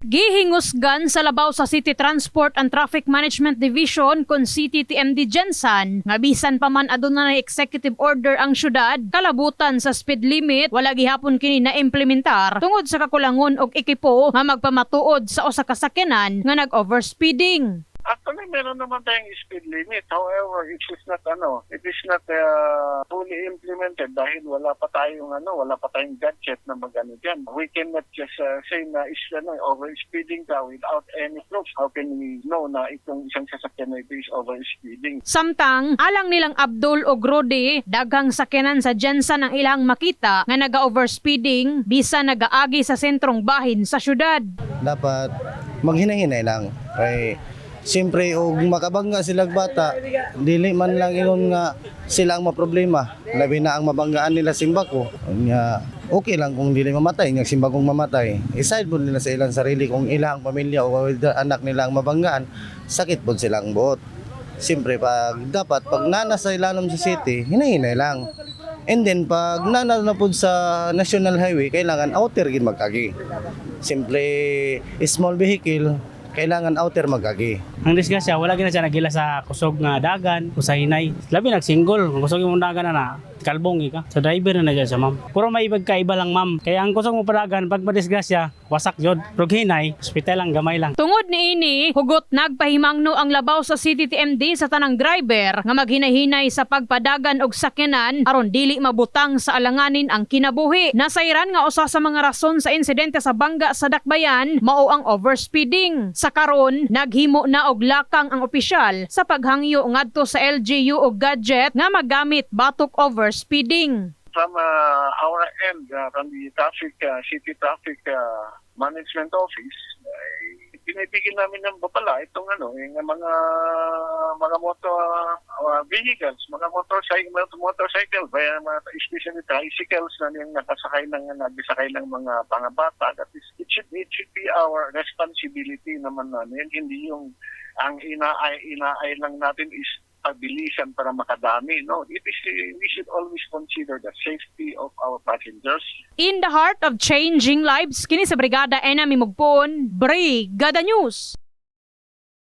Gihingusgan sa labaw sa City Transport and Traffic Management Division kon City TMD Jensen nga bisan pa man aduna na executive order ang syudad kalabutan sa speed limit wala gihapon kini na implementar tungod sa kakulangon og ekipo nga magpamatuod sa usa ka sakyanan nga nag-overspeeding. Meron naman tayong speed limit. However, it is not ano, it is not uh, fully implemented dahil wala pa tayong ano, wala pa tayong gadget na magano diyan. We cannot just uh, say na is ano, overspeeding ka without any proof. How can we know na itong isang sasakyan na ito is overspeeding? Samtang alang nilang Abdul o Grode daghang sakyanan sa Jensen ang ilang makita nga naga-overspeeding bisa nagaagi sa sentrong bahin sa syudad. dapat maghinay-hinay lang. Kay siyempre og makabangga sila bata, dili man lang ingon nga sila ang maproblema. Labi na ang mabanggaan nila simbako. Nya okay lang kung dili mamatay, nga simbakong mamatay. Iside po nila sa ilang sarili kung ilang pamilya o anak nila ang mabanggaan, sakit po silang buot. Siyempre pag dapat pag nana sa ilalim sa city, hinay-hinay lang. And then pag nana na po sa national highway, kailangan outer gid magkagi. Simple small vehicle, kailangan outer magkagi. Ang disgrasya, wala gina siya nagila sa kusog nga dagan o sa hinay. Labi nagsinggol, kung kusog yung dagan na na, kalbong ka. Sa driver na na siya, ma'am. Puro may ibag kaiba lang, ma'am. Kaya ang kusog mo padagan, pag madisgrasya, wasak jod. Pero hinay, hospital lang, gamay lang. Tungod ni ini, hugot nagpahimangno ang labaw sa CTTMD sa tanang driver nga maghinay-hinay sa pagpadagan og sakyanan aron dili mabutang sa alanganin ang kinabuhi. Nasayran nga usa sa mga rason sa insidente sa bangga sa Dakbayan mao ang overspeeding. Sa karon, naghimo na og lakang ang opisyal sa paghangyo ngadto sa LGU og gadget nga magamit batok overspeeding. From uh, our end, uh, from the traffic, uh, city traffic uh, management office, ay binibigyan namin ng babala itong ano, yung mga mga motor uh, vehicles, mga motorcycle, motorcycle, kaya mga especially tricycles na yung nakasakay ng nagsakay ng mga pangabata. That is, it should it should be our responsibility naman namin, hindi yung ang inaay inaay lang natin is pabilisan para makadami. No, it is we should always consider the safety of our passengers. In the heart of changing lives, kini sa Brigada Enemy Mugpon, Brigada News.